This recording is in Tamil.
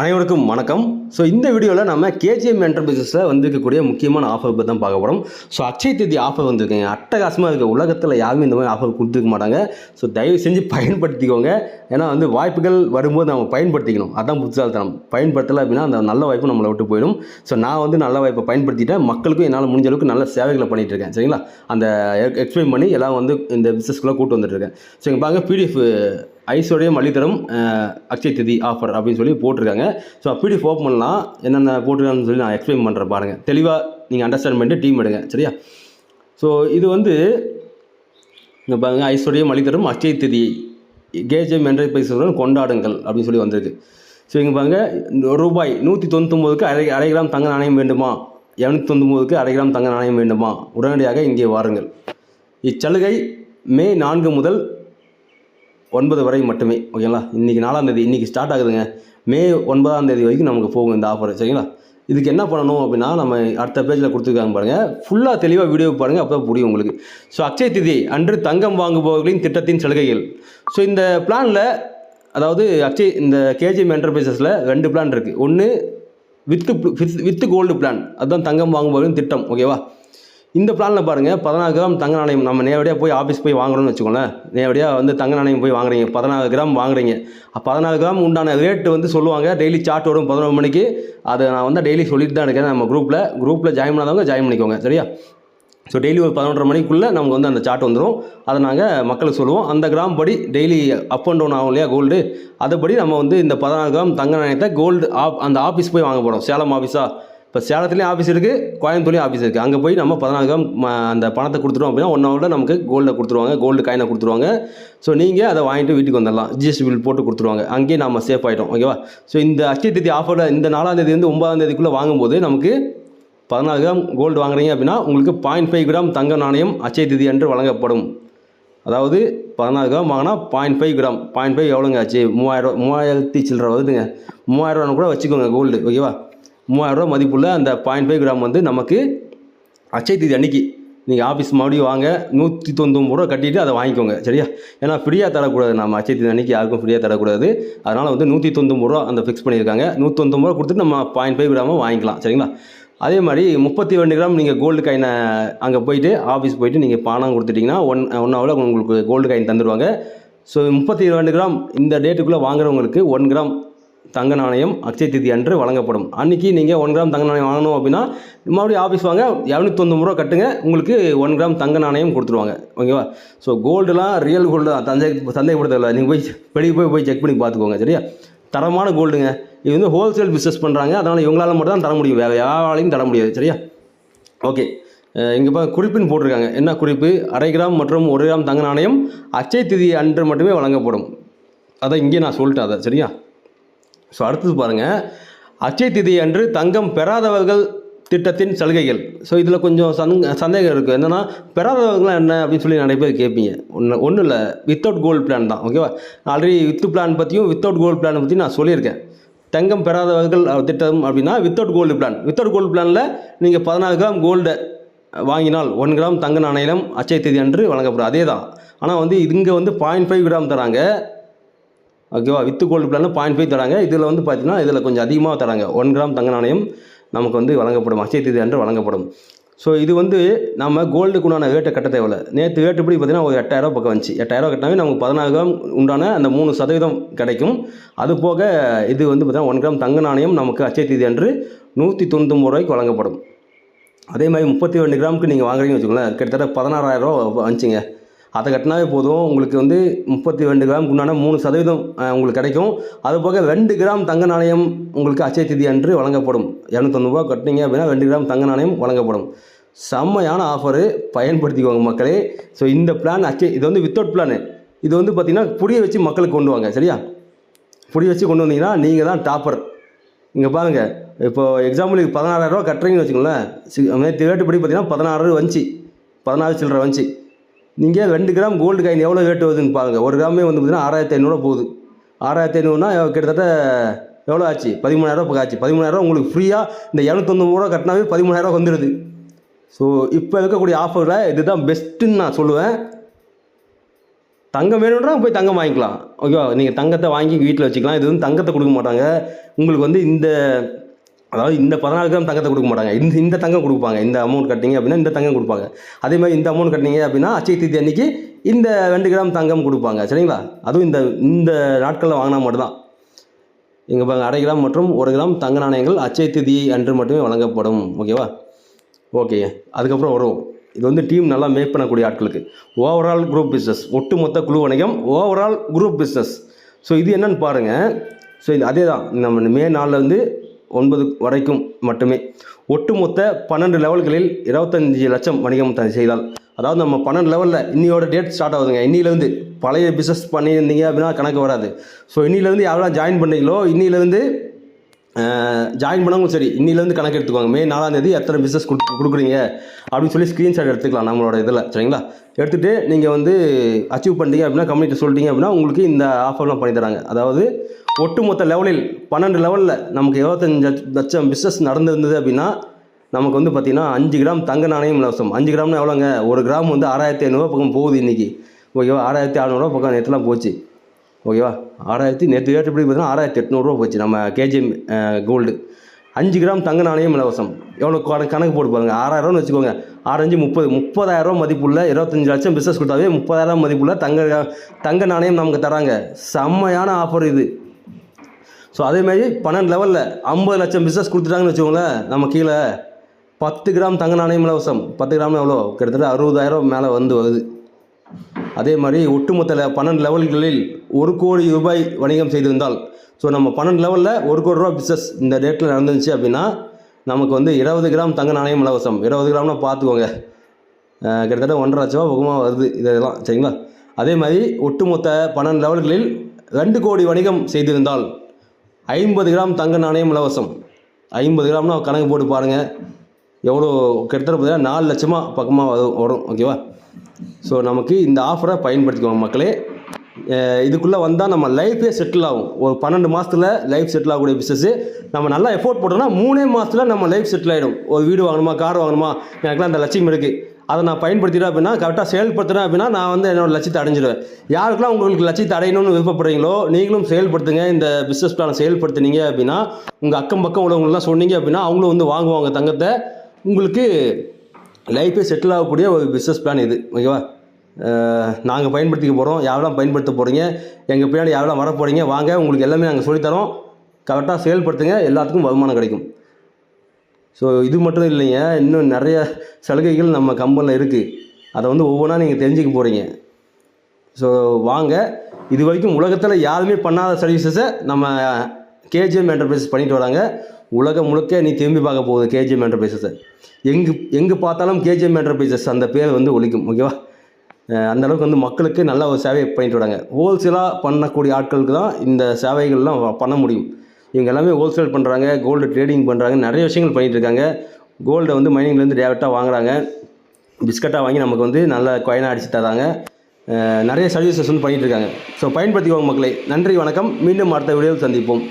அனைவருக்கும் வணக்கம். ஸோ இந்த வீடியோவில் நம்ம கேஜிஎம் என்டர்பிரைசஸில் வந்திருக்கக்கூடிய முக்கியமான ஆஃபர் பற்றி தான் பார்க்க போகிறோம் ஸோ அக்ஷய தேதி ஆஃபர் வந்திருக்குங்க. அட்டகாசமாக இருக்க உலகத்தில் யாருமே இந்த மாதிரி ஆஃபர் கொடுத்துருக்க மாட்டாங்க. ஸோ தயவு செஞ்சு பயன்படுத்திக்கோங்க. ஏன்னா வந்து வாய்ப்புகள் வரும்போது நம்ம பயன்படுத்திக்கணும். அதான் புத்திசாலித்தனம். பயன்படுத்தலை அப்படின்னா அந்த நல்ல வாய்ப்பு நம்மளை விட்டு போயிடும். ஸோ நான் வந்து நல்ல வாய்ப்பை பயன்படுத்திட்டேன். மக்களுக்கும் என்னால் முடிஞ்ச அளவுக்கு நல்ல சேவைகளை பண்ணிகிட்டு இருக்கேன். சரிங்களா? அந்த எக்ஸ்பிளைன் பண்ணி எல்லாம் வந்து இந்த பிஸ்னஸ்க்குள்ளே கூட்டு வந்துட்டு இருக்கேன். ஸோ இங்கே பாருங்கள் பிடிஎஃப் ஐஸ்வர்யம் அள்ளித்தரும் அக்ஷய திதி ஆஃபர் அப்படின்னு சொல்லி போட்டிருக்காங்க. ஸோ பிடிஎஃப் ஓப்பன் பண்ணலாம். என்னென்ன போட்டிருக்காங்கன்னு சொல்லி நான் எக்ஸ்பிளைன் பண்ணுறேன் பாருங்கள் தெளிவாக நீங்கள் அண்டர்ஸ்டாண்ட் பண்ணிட்டு டீம் எடுங்க. சரியா? ஸோ இது வந்து இங்கே பாருங்க ஐஸ்வர்யம் அளித்தரும் அக்ஷய திதி கேஜிஎம் என்டர்பிரைஸுடன் கொண்டாடுங்கள் அப்படின்னு சொல்லி வந்திருக்கு. ஸோ இங்கே பாருங்க ரூபாய் நூற்றி தொண்ணூத்தொம்போதுக்கு அரை அரை கிராம் தங்க நாணயம் வேண்டுமா? இரநூத்தி தொண்ணூத்தொம்போதுக்கு அரை கிராம் தங்க நாணயம் வேண்டுமா? உடனடியாக இங்கே வாருங்கள். இச்சலுகை மே நான்கு முதல் ஒன்பது வரை மட்டுமே ஓகேங்களா? இன்றைக்கி நாலாம் தேதி இன்றைக்கி ஸ்டார்ட் ஆகுதுங்க. மே ஒன்பதாம் தேதி வரைக்கும் நமக்கு போகும் இந்த ஆஃபர் சரிங்களா? இதுக்கு என்ன பண்ணணும் அப்படின்னா நம்ம அடுத்த பேஜில் கொடுத்துருக்காங்க பாருங்கள் ஃபுல்லாக தெளிவாக வீடியோ பாருங்கள் அப்போ தான் புரியும் உங்களுக்கு. ஸோ அக்ஷய திதி அன்று தங்கம் வாங்குபவர்களின் திட்டத்தின் சலுகைகள். ஸோ இந்த பிளானில் அதாவது அக்ஷய் இந்த கேஜிஎம் என்டர்பிரைசஸில் ரெண்டு பிளான் இருக்குது ஒன்று with with with gold plan அதுதான் தங்கம் வாங்குபவர்களின் திட்டம் ஓகேவா? இந்த பிளானில் பாருங்கள் பதினாறு கிராம் தங்க நாணயம் நம்ம நேரடியாக போய் ஆஃபீஸ் போய் வாங்குறோம்னு வச்சுக்கோங்களேன். நேரடியாக வந்து தங்க நாணயம் போய் வாங்குறீங்க பதினாறு கிராம் வாங்குறீங்க. பதினாறு கிராம் உண்டான ரேட்டு வந்து சொல்லுவாங்க டெய்லி சார்ட் வரும் பதினொரு மணிக்கு. அதை நான் வந்து டெய்லி சொல்லிட்டு தான் இருக்கேன் நம்ம குரூப்பில் குரூப்பில் ஜாயின் பண்ணாதவங்க ஜாயின் பண்ணிக்கோங்க சரியா? ஸோ டெய்லி ஒரு பதினொன்றரை மணிக்குள்ளே நமக்கு வந்து அந்த சார்ட் வந்துடும் அதை நாங்கள் மக்களுக்கு சொல்லுவோம். அந்த கிராம் படி டெய்லி அப் அண்ட் டவுன் ஆகும் இல்லையா கோல்டு அதுபடி நம்ம வந்து இந்த பதினாறு கிராம் தங்க நாணயத்தை கோல்டு ஆப் அந்த ஆஃபீஸ் போய் வாங்க போகிறோம் சேலம் ஆஃபீஸாக இப்போ சேலத்துலேயும் ஆஃபீஸ் இருக்குது கோயம்புத்தூர்லேயும் ஆஃபீஸ் இருக்குது அங்கே போய் நம்ம பதினாலு கிராம் அந்த பணத்தை கொடுத்துட்டோம் அப்படின்னா ஒன் ஹவரில் நமக்கு கோல்டை கொடுத்துருவாங்க கோல்டு காயினை கொடுத்துருவாங்க. ஸோ நீங்கள் அதை வாங்கிட்டு வீட்டுக்கு வந்துடலாம். ஜிஎஸ்டி பில் போட்டு கொடுத்துருவாங்க. அங்கேயே நம்ம சேஃப் ஆகிட்டோம் ஓகேவா ஸோ இந்த அச்சய தேதி ஆஃபரில் இந்த நாலாம் தேதி வந்து ஒன்பதாம் தேதிக்குள்ளே வாங்கும்போது நமக்கு பதினாறு கிராம் கோல்டு வாங்குறீங்க அப்படின்னா உங்களுக்கு பாயிண்ட் ஃபைவ் கிராம் தங்க நாணயம் அச்சய திதி அன்று வழங்கப்படும். அதாவது பதினாறு கிராம் வாங்கினா point five gram. Point five எவ்வளோங்க ஆச்சு மூவாயிரம் மூவாயிரத்தி சில்லற வருதுங்க. மூவாயிரம் கூட வச்சுக்கோங்க கோல்டு ஓகேவா மூவாயிரரூவா மதிப்புள்ள அந்த பாயிண்ட் ஃபைவ் கிராம் வந்து நமக்கு அச்சை தேதி அன்னைக்கு நீங்கள் ஆஃபீஸ் மறுபடியும் வாங்க நூற்றி தொண்ணூறு ரூபா கட்டிட்டு அதை வாங்கிக்கோங்க. சரியா? ஏன்னா ஃப்ரீயாக தரக்கூடாது. நம்ம அச்சை தேதி அன்னைக்கு யாருக்கும் ஃப்ரீயாக தரக்கூடாது. அதனால் வந்து நூற்றி தொண்ணூறு ரூபா அந்த ஃபிக்ஸ் பண்ணியிருக்காங்க. நூற்றி ரூபா கொடுத்துட்டு நம்ம பாயிண்ட் ஃபைவ் கிராம வாங்கிக்கலாம். சரிங்களா? அதே மாதிரி முப்பத்தி ரெண்டு கிராம் நீங்கள் கோல்டு காயினை அங்கே போயிட்டு ஆஃபீஸ் போயிட்டு நீங்கள் பணம் கொடுத்துட்டிங்கன்னா ஒன் ஒன் ஹவரில் உங்களுக்கு கோல்டு காயின் தந்துடுவாங்க ஸோ முப்பத்தி ரெண்டு கிராம் இந்த டேட்டுக்குள்ளே வாங்குறவங்களுக்கு ஒன் கிராம் தங்க நாணயம் அக்ஷய திதி அன்று வழங்கப்படும். அன்றைக்கி நீங்கள் ஒன் கிராம் தங்க நாணயம் வாங்கணும் அப்படின்னா மறுபடியும் ஆஃபீஸ் வாங்க இரநூத்தொண்ணூறு ரூபா கட்டுங்க உங்களுக்கு ஒன் கிராம் தங்க நாணயம் கொடுத்துருவாங்க. ஓகேவா ஸோ கோல்டுலாம் ரியல் கோல்டு தான். தந்தை சந்தேகப்படுத்தல நீங்கள் போய் வெளியே போய் போய் செக் பண்ணி பார்த்துக்கோங்க சரியா? தரமான கோல்டுங்க இது வந்து ஹோல்சேல் பிஸ்னஸ் பண்ணுறாங்க அதனால் இவங்களால மட்டும் தான் தர முடியும். வேறு யாராலையும் தர முடியாது சரியா? ஓகே இங்கே இப்போ குறிப்புன்னு போட்டிருக்காங்க. என்ன குறிப்பு? அரை கிராம் மற்றும் ஒரு கிராம் தங்க நாணயம் அச்சை திதி அன்று மட்டுமே வழங்கப்படும். அதை இங்கே நான் சொல்லிட்டேன் அதை சரியா? ஸோ அடுத்தது பாருங்கள் அச்சய திதி அன்று தங்கம் பெறாதவர்கள் திட்டத்தின் சலுகைகள். ஸோ இதில் கொஞ்சம் சந் சந்தேகம் இருக்குது என்னென்னா பெறாதவங்களாம் என்ன அப்படின்னு சொல்லி நிறைய பேர் கேட்பீங்க. ஒன்று ஒன்றும் இல்லை. வித்தவுட் கோல்டு பிளான் தான். ஓகேவா ஆல்ரெடி வித்து பிளான் பற்றியும் வித்தவுட் கோல்டு பிளான் பற்றி நான் சொல்லியிருக்கேன். தங்கம் பெறாதவர்கள் திட்டம் அப்படின்னா without gold plan without gold பிளானில் நீங்கள் பதினாறு கிராம் கோல்டை வாங்கினால் ஒன் கிராம் தங்க நாணயம் அச்சய தேதி அன்று வழங்கப்படும். அதே தான் ஆனால் வந்து இங்கே வந்து பாயிண்ட் ஃபைவ் கிராம் தராங்க. ஓகேவா வித்து கோல்டு பிளானில் பாயிண்ட் ஃபைவ் தராங்க. இதில் வந்து பார்த்தீங்கன்னா இதில் கொஞ்சம் அதிகமாக தராங்க. ஒன் கிராம் தங்க நாணயம் நமக்கு வந்து வழங்கப்படும். அச்சய தேதி அன்று வழங்கப்படும். ஸோ இது வந்து நம்ம கோல்டுக்கு உண்டான ரேட்டை கட்ட தேவையில்ல. நேற்று ரேட்டு எப்படி பார்த்தீங்கன்னா ஒரு எட்டாயிரம் பக்கம் வந்துச்சு. எட்டாயிரம் கட்டினாவே நமக்கு பதினாறு கிராம் உண்டான அந்த மூணு சதவீதம் கிடைக்கும். அது போக இது வந்து பார்த்தீங்கன்னா ஒன் கிராம் தங்க நாணயம் நமக்கு அச்சய தேதி அன்று நூற்றி தொண்ணூத்தொம்பது ரூபாய்க்கு வழங்கப்படும். அதே மாதிரி முப்பத்தி ரெண்டு கிராமுக்கு நீங்கள் வாங்குறீங்கன்னு வச்சுக்கோங்களேன் கிட்டத்தட்ட பதினாறாயிரம் ரூபா வந்துச்சுங்க. அதை கட்டினாவே போதும். உங்களுக்கு வந்து முப்பத்தி ரெண்டு கிராமுக்கு உண்டான மூணு சதவீதம் உங்களுக்கு கிடைக்கும். அது போக ரெண்டு கிராம் தங்க நாணயம் உங்களுக்கு அச்சய திதி அன்று வழங்கப்படும். இரநூத்தொண்ணூறுபா கட்டினீங்க அப்படின்னா ரெண்டு கிராம் தங்க நாணயம் வழங்கப்படும். செம்மையான ஆஃபரு. பயன்படுத்திக்கோங்க மக்களே. ஸோ இந்த பிளான் அச்சய இது வந்து வித்தவுட் பிளான் இது வந்து பார்த்திங்கன்னா புரிய வச்சு மக்களுக்கு கொண்டு வாங்க. சரியா? புரிய வச்சு கொண்டு வந்தீங்கன்னா நீங்கள் தான் டாப்பர் இங்கே பாருங்கள் இப்போது எக்ஸாம்பிளுக்கு பதினாறாயிரரூவா கட்டுறீங்கன்னு வச்சுக்கோங்களேன். சி- நேற்று படி பார்த்தீங்கன்னா பதினாறு வந்துச்சு பதினாறு சில்லரை வந்துச்சு நீங்கள் ரெண்டு கிராம் கோல்டு காயின் எவ்வளோ ரேட்டு வருதுன்னு பாருங்கள் ஒரு கிராமே வந்து பார்த்தீங்கன்னா ஆறாயிரத்தி ஐநூறுரூவா போகுது. ஆறாயிரத்தி ஐநூறுனா கிட்டத்தட்ட எவ்வளோ ஆச்சு? பதிமூணாயிரரூவா பக்கம் ஆச்சு. பதிமூணாயிரரூவா உங்களுக்கு ஃப்ரீயாக இந்த இரநூத்தொண்ணூறு ரூபா கட்டினாவே பதிமூணாயிரரூவா வந்துடுது ஸோ இப்போ இருக்கக்கூடிய ஆஃபரில் இதுதான் பெஸ்ட்டுன்னு நான் சொல்லுவேன். தங்கம் வேணுன்றா போய் தங்கம் வாங்கிக்கலாம். ஓகேவா நீங்கள் தங்கத்தை வாங்கி வீட்டில் வச்சுக்கலாம். இது வந்து தங்கத்தை கொடுக்க மாட்டாங்க. உங்களுக்கு வந்து இந்த அதாவது இந்த பதினாலு கிராம் தங்கத்தை கொடுக்க மாட்டாங்க. இந்த இந்த தங்கம் கொடுப்பாங்க. இந்த அமௌண்ட் கட்டிங்க அப்படின்னா இந்த தங்கம் கொடுப்பாங்க. அதே மாதிரி இந்த அமௌண்ட் கட்டிங்க அப்படின்னா அச்சய தீதி அன்னைக்கு இந்த ரெண்டு கிராம் தங்கம் கொடுப்பாங்க. சரிங்களா? அதுவும் இந்த இந்த நாட்களில் வாங்கினா மட்டும்தான். இங்கே பாருங்க அரை கிராம் மற்றும் ஒரு கிராம் தங்க நாணயங்கள் அச்சய திதி அன்று மட்டுமே வழங்கப்படும். ஓகேவா? ஓகே. அதுக்கப்புறம் வரும். இது வந்து டீம் நல்லா மேக் பண்ணக்கூடிய ஆட்களுக்கு. ஓவரால் குரூப் பிஸ்னஸ் ஒட்டுமொத்த குழு வணிகம் ஓவரால் குரூப் பிஸ்னஸ் ஸோ இது என்னன்னு பாருங்கள் ஸோ இது அதே தான் நம்ம மே நாளில் வந்து ஒன்பது வரைக்கும் மட்டுமே. ஒட்டுமொத்த பன்னெண்டு லெவல்களில் இருபத்தஞ்சி லட்சம் வணிகம் த- செய்தால் அதாவது நம்ம பன்னெண்டு லெவலில் இன்னியோட டேட் ஸ்டார்ட் ஆகுதுங்க. இன்னிலேருந்து பழைய பிஸ்னஸ் பண்ணியிருந்தீங்க அப்படின்னா கணக்கு வராது. ஸோ இன்னிலேருந்து யாரெல்லாம் ஜாயின் பண்ணீங்களோ இன்னிலேருந்து ஜாயின் பண்ணவங்களும் சரி இன்னிலேருந்து கணக்கு எடுத்துக்கோங்க. மே நாலாம் தேதி எத்தனை பிஸ்னஸ் கொடுக்குறீங்க? அப்படின்னு சொல்லி ஸ்க்ரீன்ஷாட் எடுத்துக்கலாம் நம்மளோட இதில். சரிங்களா? எடுத்துகிட்டு நீங்கள் வந்து அச்சீவ் பண்ணிட்டீங்க அப்படின்னா கம்யூனிட்டி சொல்லிட்டீங்க அப்படின்னா உங்களுக்கு இந்த ஆஃபர்லாம் பண்ணி தராங்க. அதாவது ஒட்டுமொத்த லெவலில் பன்னெண்டு லெவலில் நமக்கு இருபத்தஞ்சு லட்சம் பிஸ்னஸ் நடந்திருந்தது அப்படின்னா நமக்கு வந்து பார்த்திங்கன்னா அஞ்சு கிராம் தங்க நாணயம் இலவசம். அஞ்சு கிராம்னா எவ்வளோங்க ஒரு கிராம் வந்து ஆறாயிரத்தி ஐநூறுரூவா பக்கம் போகுது இன்றைக்கி ஓகேவா? ஆறாயிரத்தி அறநூறுவா பக்கம் நேற்றுலாம் போச்சு. ஓகேவா? ஆறாயிரத்தி நேற்று ரேட் எப்படி பார்த்தீங்கன்னா ஆறாயிரத்தி எட்நூறுரூவா போச்சு. நம்ம கேஜிஎம் கோல்டு அஞ்சு கிராம் தங்க நாணயம் இலவசம். எவ்வளோ கணக்கு கணக்கு போட்டு பாருங்க. ஆறாயிரம்னு வச்சுக்கோங்க. ஆறஞ்சு முப்பது முப்பதாயிரம் மதிப்புள்ள இருபத்தஞ்சு லட்சம் பிஸ்னஸ் கொடுத்தாவே முப்பதாயிரம் மதிப்புள்ள தங்க தங்க நாணயம் நமக்கு தராங்க. செம்மையான ஆஃபர் இது. ஸோ அதேமாதிரி பன்னெண்டு லெவலில் ஐம்பது லட்சம் பிஸ்னஸ் கொடுத்துட்டாங்கன்னு வச்சுக்கோங்களேன் நம்ம கீழே பத்து கிராம் தங்க நாணயம் இலவசம். பத்து கிராம் எவ்வளோ? கிட்டத்தட்ட அறுபதாயிரம் மேலே வந்து வருது. அதே மாதிரி ஒட்டுமொத்த பன்னெண்டு லெவல்களில் ஒரு கோடி ரூபாய் வணிகம் செய்திருந்தால். ஸோ நம்ம பன்னெண்டு லெவலில் ஒரு கோடி ரூபா பிஸ்னஸ் இந்த டேட்டில் நடந்துச்சு அப்படின்னா நமக்கு வந்து இருபது கிராம் தங்க நாணயம் இலவசம். இருபது கிராம்னா பார்த்துக்கோங்க. கிட்டத்தட்ட ஒன்றரை லட்ச ரூபா பக்கமாக வருது இதெல்லாம். சரிங்களா? அதே மாதிரி ஒட்டுமொத்த பன்னெண்டு லெவல்களில் ரெண்டு கோடி வணிகம் செய்திருந்தால். ஐம்பது கிராம் தங்க நாணயம் இலவசம். ஐம்பது கிராம்னா கணக்கு போட்டு பாருங்கள் எவ்வளோ கிட்டத்தட்ட பார்த்தீங்கன்னா நாலு லட்சமாக பக்கமாக வரும் ஓகேவா ஸோ நமக்கு இந்த ஆஃபரை பயன்படுத்திக்கோங்க மக்களே. இதுக்குள்ளே வந்தால் நம்ம லைஃபே செட்டில் ஆகும். ஒரு பன்னெண்டு மாதத்தில் லைஃப் செட்டில் ஆகக்கூடிய பிஸ்னஸ்ஸு நம்ம நல்லா எஃபோர்ட் போட்டோம்னா மூணே மாதத்தில் நம்ம லைஃப் செட்டில் ஆகிடும் ஒரு வீடு வாங்கணுமா கார் வாங்கணுமா? எனக்குலாம் அந்த லட்சியம் இருக்குது அதை நான் பயன்படுத்திட்டேன் அப்படின்னா கரெக்டாக செயல்படுத்தினேன் அப்படின்னா நான் வந்து என்னோட லட்சியத்தை அடைஞ்சிடுவேன் யாருக்கெல்லாம் உங்களுக்கு லட்சியத்தை அடையணும்னு விருப்பப்படுறீங்களோ நீங்களும் செயல்படுத்துங்க. இந்த பிஸ்னஸ் பிளானை செயல்படுத்தினீங்க அப்படின்னா உங்கள் அக்கம் பக்கம் உள்ளவங்களாம் சொன்னீங்க அப்படின்னா அவங்களும் வந்து வாங்குவாங்க தங்கத்தை. உங்களுக்கு லைஃபே செட்டில் ஆகக்கூடிய ஒரு பிஸ்னஸ் பிளான் இது. ஓகேவா நாங்கள் பயன்படுத்திக்க போகிறோம் யாரெல்லாம் பயன்படுத்த போகிறீங்க எங்கள் பின்னாடி யாரெல்லாம் வர போகிறீங்க வாங்க உங்களுக்கு எல்லாமே நாங்கள் சொல்லித்தரோம். கரெக்டாக செயல்படுத்துங்க. எல்லாத்துக்கும் வருமானம் கிடைக்கும். ஸோ இது மட்டும் இல்லைங்க. இன்னும் நிறைய சலுகைகள் நம்ம கம்பெனியில் இருக்குது அதை வந்து ஒவ்வொன்றா நீங்கள் தெரிஞ்சுக்க போகிறீங்க ஸோ வாங்க. இது வரைக்கும் உலகத்தில் யாருமே பண்ணாத சர்வீசஸை நம்ம கேஜிஎம் என்டர்பிரைசஸ் பண்ணிட்டு வராங்க. உலகம் முழுக்க நீ திரும்பி பார்க்க போகுது கேஜிஎம் என்டர்பிரைசஸை எங்கு எங்கே பார்த்தாலும் கேஜிஎம் என்டர்பிரைசஸ் அந்த பேர் வந்து ஒழிக்கும் ஓகேவா அந்தளவுக்கு வந்து மக்களுக்கு நல்ல ஒரு சேவையை பண்ணிட்டு வராங்க. ஹோல்சேலாக பண்ணக்கூடிய ஆட்களுக்கு தான் இந்த சேவைகள்லாம் வ- பண்ண முடியும். இவங்க எல்லாமே ஹோல்சேல் பண்ணுறாங்க கோல்டு ட்ரேடிங் பண்ணுறாங்க நிறைய விஷயங்கள் பண்ணிகிட்டு இருக்காங்க கோல்டை வந்து மைனிங்லேருந்து டேரெக்டாக வாங்குறாங்க. பிஸ்கட்டாக வாங்கி நமக்கு வந்து நல்ல கொயனாக அடிச்சு தராங்க. நிறைய சர்வீசஸ் வந்து பண்ணிகிட்டு இருக்காங்க ஸோ பயன்படுத்திக்கோங்க மக்களை. நன்றி வணக்கம். மீண்டும் அடுத்த வீடியோவில் சந்திப்போம்.